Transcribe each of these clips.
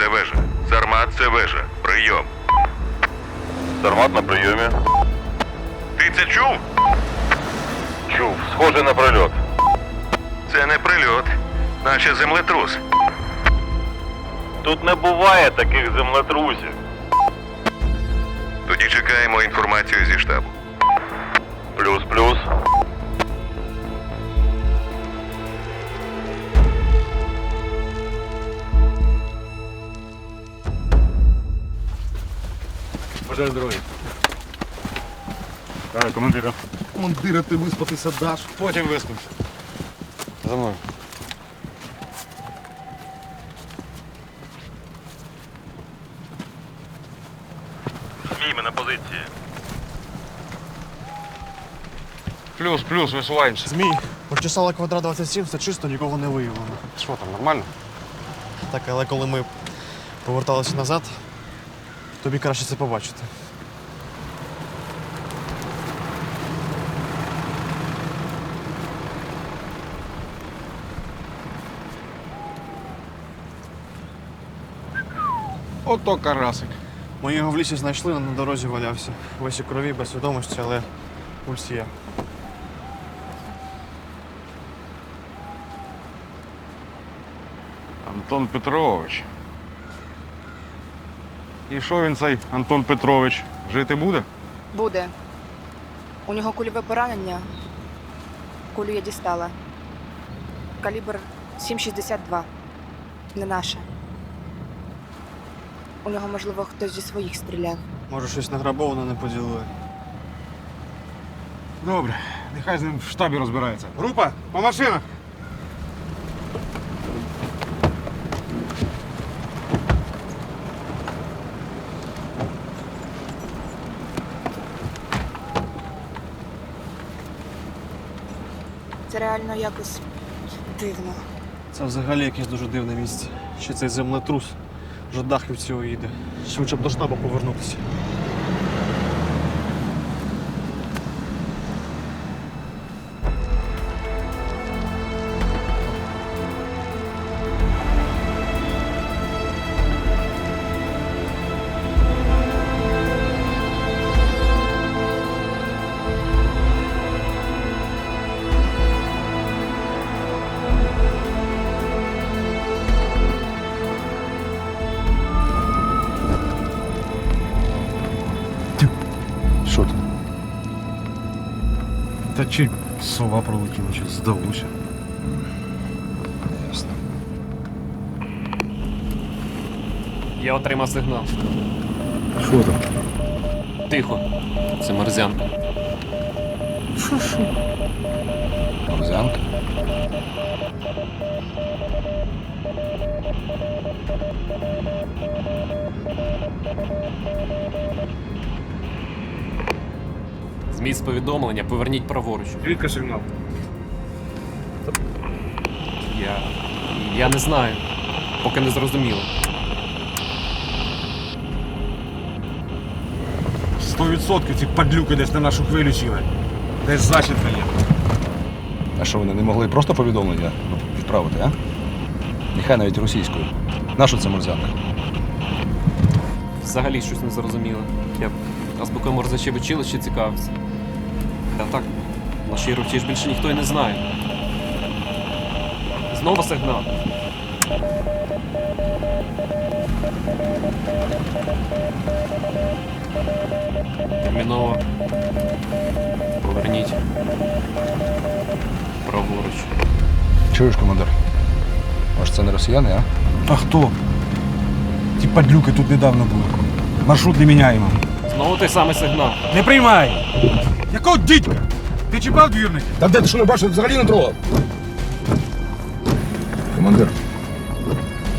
Це вежа. Сармат, це вежа. Прийом. Сармат на прийомі. Ти це чув? Чув, схоже на прильот. Це не прильот, наче землетрус. Тут не буває таких землетрусів. Тоді чекаємо інформацію зі штабу. Плюс-плюс. Бажаю здоров'я. Так, командира. Командира, ти виспатися даш. Потім виспимся. За мною. Змій, ми на позиції. Плюс, плюс, висуваємося. Змій, почесала квадрат 27, все чисто, нікого не виявлено. Що там, нормально? Так, але коли ми поверталися назад, тобі краще це побачити. Ото карасик. Ми його в лісі знайшли, на дорозі валявся. Весь у крові, без свідомості, але пульс є. Антон Петрович. І що він цей Антон Петрович? Жити буде? Буде. У нього кульове поранення. Кулю я дістала. Калібр 7,62. Не наше. У нього, можливо, хтось зі своїх стріляв. Може, щось награбовано не поділили. Добре, нехай з ним в штабі розбирається. Група, по машинах. Це реально якось дивно. Це взагалі якесь дуже дивне місце. Ще цей землетрус. Вже дах від цього їде. Швидше б до штабу повернутися. Чи сова пролетіла, чи здалося. Ясно. Я отримав сигнал. Що там? Тихо. Це мерзянка. Морзянка? Зміст повідомлення, поверніть праворуч. Звідки сигнал? Я. Я не знаю. Поки не зрозуміло. Сто відсотків ці падлюки десь на нашу хвилю сіли. Десь зачіпка є. А що вони не могли просто повідомлення ну, відправити, а? Нехай навіть російською. Нащо це морзянка? Взагалі щось не зрозуміло. Я азбукою морзачів училища цікавився. Та так, нашій руці ж більше ніхто й не знає. Знову сигнал. Терміново. Поверніть. Праворуч. Чуєш, командир? Може, це не росіяни, а? А хто? Ті падлюки тут недавно були. Маршрут не міняємо. Знову той самий сигнал. Не приймай! Якого дідька? Ти чіпав двірники? Та де ти що не бачив, взагалі не трогав? Командир.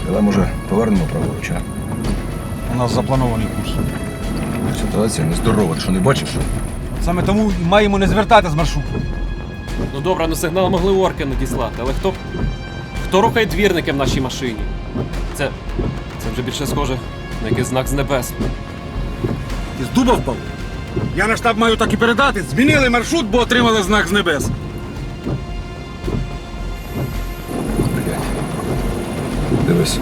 Давай, може, повернемо праворуч, а? У нас запланований курс. Ситуація нездорова, ти що не бачиш? Саме тому маємо не звертати з маршруту. Ну добре, ну сигнал могли орки надіслати, але хто. Хто рухає двірники в нашій машині? Це. Це вже більше схоже на якийсь знак з небес. З дуба впав. Я на штаб маю так і передати. Змінили маршрут, бо отримали знак з небес. Дивись.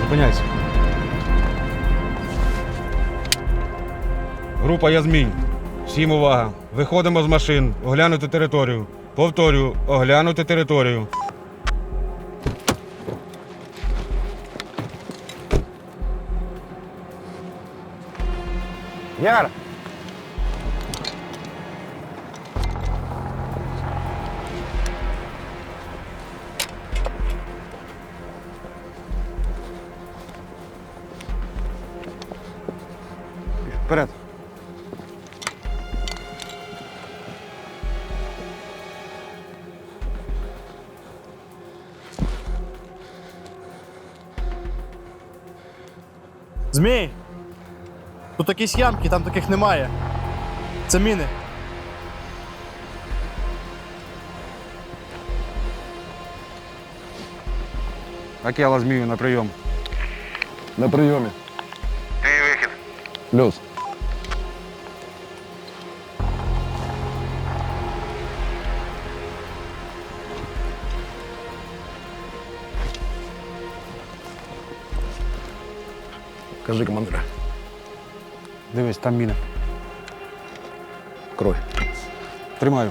Зупиняйся. Група Язмінь. Всім увага. Виходимо з машин, оглянути територію. Повторюю, оглянути територію. Яр! Вперед. Змій! Тут якісь ямки, там таких немає. Це міни. Акела змію на прийом. На прийомі. Твій вихід. Плюс. Кажи, командире. Дивись, там міна. Крой. Тримаю.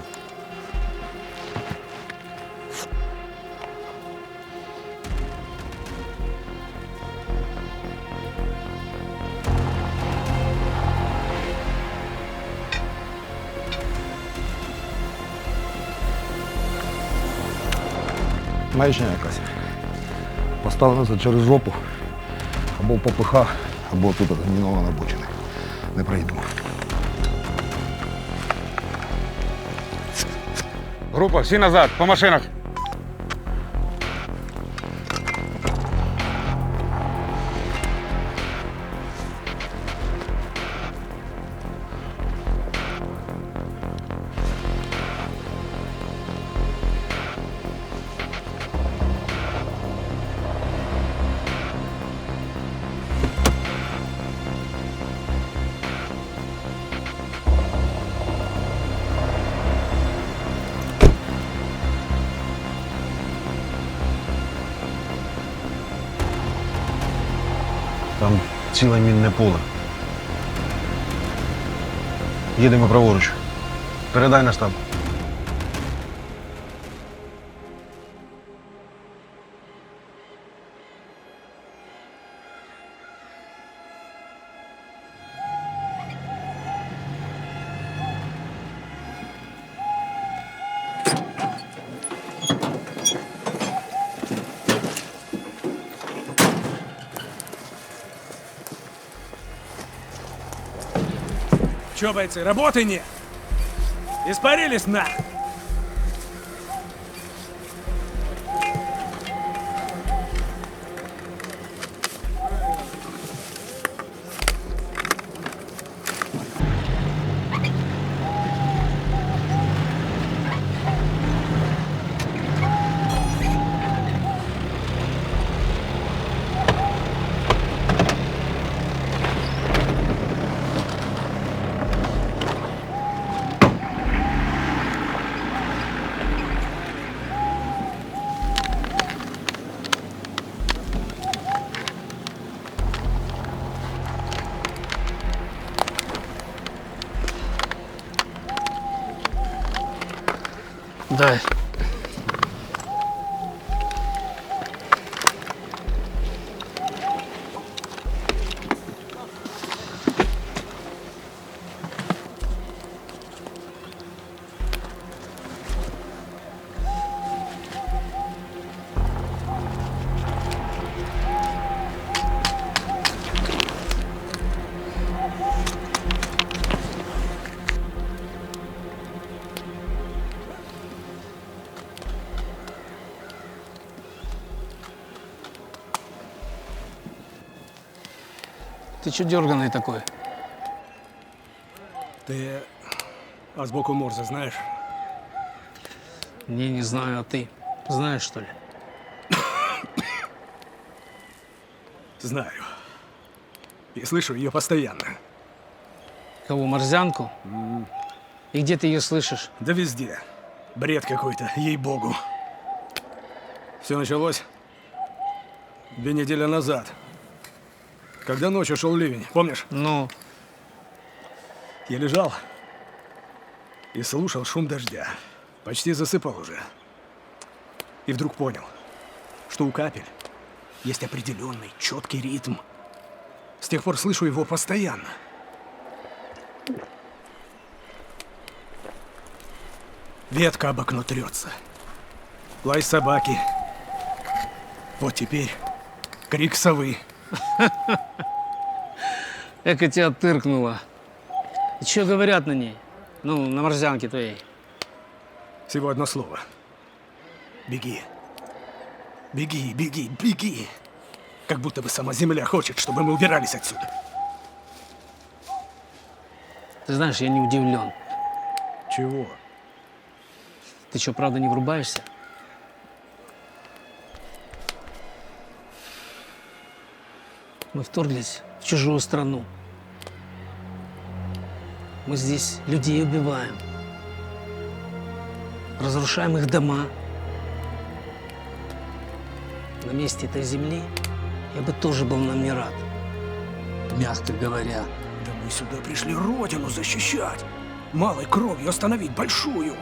Маячня якась. Поставлено через жопу. Або в ППХ, або тут мінована бочина. Не прийду. Група, всі назад, по машинах. Ціле мінне поле. Їдемо праворуч. Передай на штаб. Че, бойцы, работы нет? Испарились на! Ты дерганый такой? Ты азбуку Морзе знаешь? Не, не знаю, а ты знаешь, что ли? Знаю. И слышу ее постоянно. Кого, морзянку? И где ты ее слышишь? Да везде. Бред какой-то, ей-богу. Все началось две недели назад. Когда ночью шел ливень, помнишь? Ну, Я лежал и слушал шум дождя. Почти засыпал уже. И вдруг понял, что у капель есть определенный четкий ритм. С тех пор слышу его постоянно. Ветка об окно трется. Лай собаки. Вот теперь крик совы. эко тебя тыркнуло. И что говорят на ней? Ну, на морзянке твоей. Всего одно слово. Беги. Беги, беги, беги. Как будто бы сама земля хочет, чтобы мы убирались отсюда. Ты знаешь, я не удивлен. Чего? Ты что, правда не врубаешься? Мы вторглись в чужую страну. Мы здесь людей убиваем. Разрушаем их дома. На месте этой земли я бы тоже был нам не рад. Мягко говоря. Да мы сюда пришли родину защищать. Малой кровью остановить большую.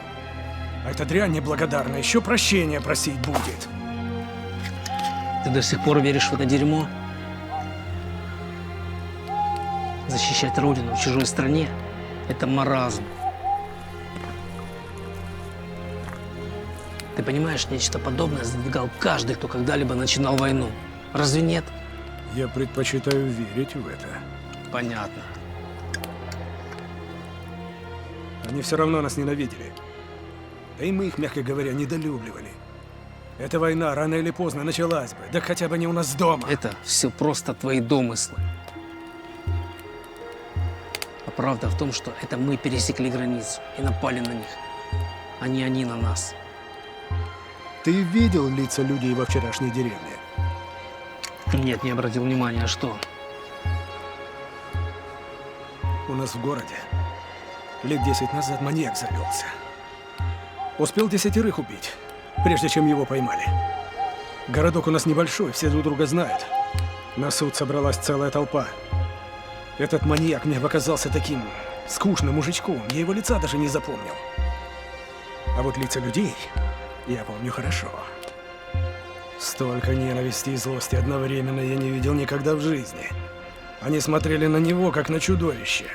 А эта дрянь неблагодарная еще прощения просить будет. Ты до сих пор веришь в это дерьмо? Защищать родину в чужой стране – это маразм. Ты понимаешь, нечто подобное задвигал каждый, кто когда-либо начинал войну. Разве нет? Я предпочитаю верить в это. Понятно. Они все равно нас ненавидели. Да и мы их, мягко говоря, недолюбливали. Эта война рано или поздно началась бы, да хотя бы не у нас дома. Это все просто твои домыслы. А правда в том, что это мы пересекли границу и напали на них, а не они на нас. Ты видел лица людей во вчерашней деревне? Нет, не обратил внимания, а что? У нас в городе лет десять назад маньяк завелся. Успел десятерых убить, прежде чем его поймали. Городок у нас небольшой, все друг друга знают. На суд собралась целая толпа. Этот маньяк мне показался таким скучным мужичком, я его лица даже не запомнил. А вот лица людей я помню хорошо. Столько ненависти и злости одновременно я не видел никогда в жизни. Они смотрели на него, как на чудовище.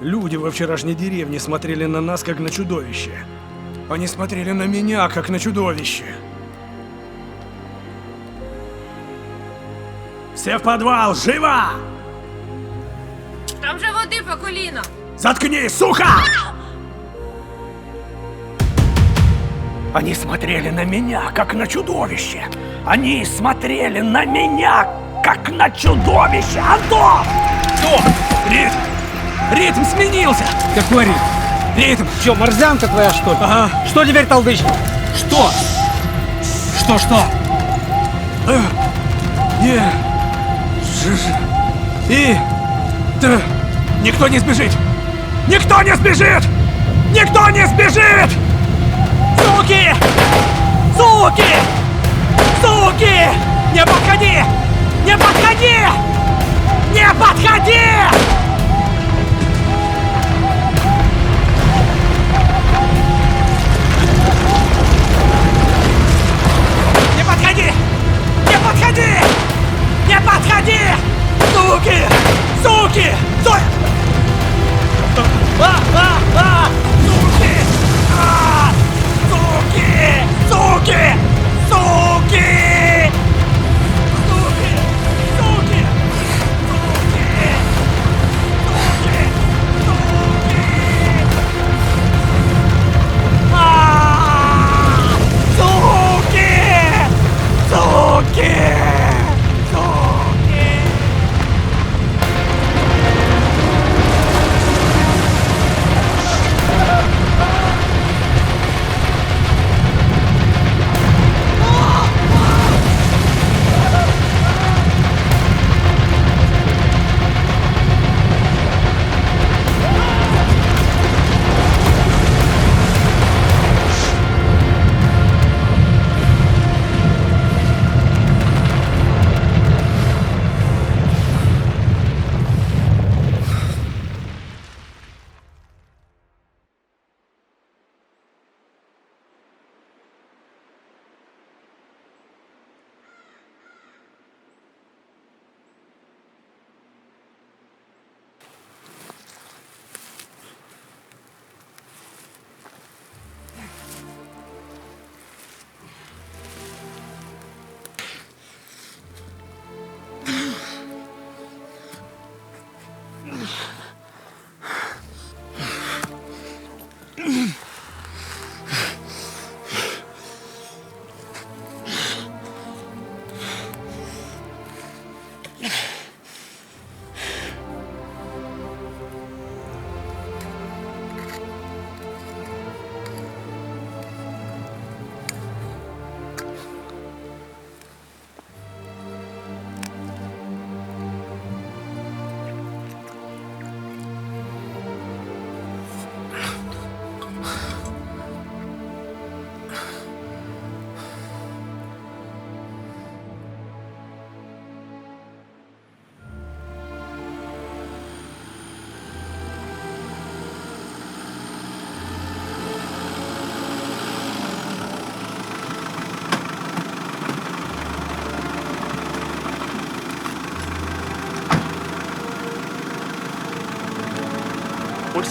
Люди во вчерашней деревне смотрели на нас, как на чудовище. Они смотрели на меня, как на чудовище. Все в подвал, живо! По коліно. Заткнись, сука! Они смотрели на меня, как на чудовище. Они смотрели на меня, как на чудовище. Антон! Что? Ритм! Ритм сменился! Какой ритм? Ритм! Че, морзянка твоя, что ли? Ага. Что теперь толдычит? Что? Что-что? Э, Е. Ж. Ж. И. Т. Никто не сбежит! Никто не сбежит! Никто не сбежит! Суки! Суки! Суки! Не подходи! Не подходи! Не подходи!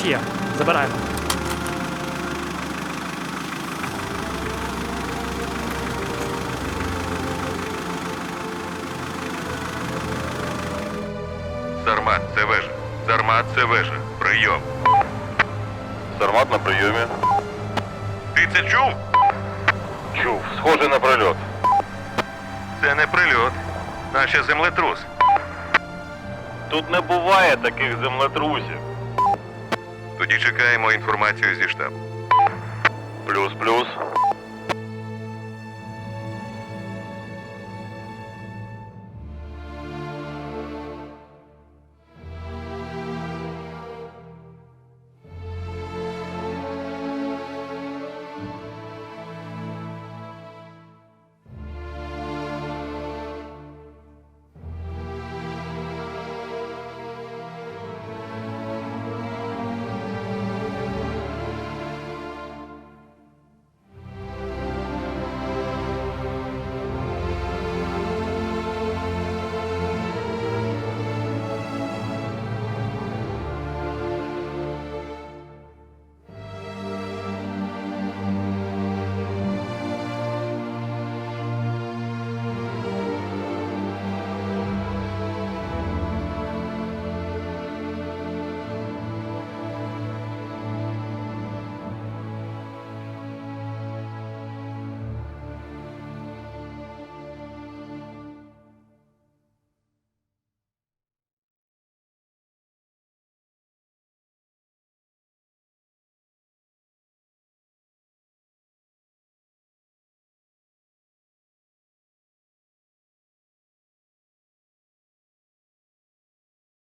Є. Забираємо. Сармат, це вежа. Сармат, це вежа. Прийом. Сармат на прийомі. Ти це чув? Чув. Схоже на прильот. Це не прильот. Наче землетрус. Тут не буває таких землетрусів. Тоді чекаємо інформацію зі штабу. Плюс-плюс.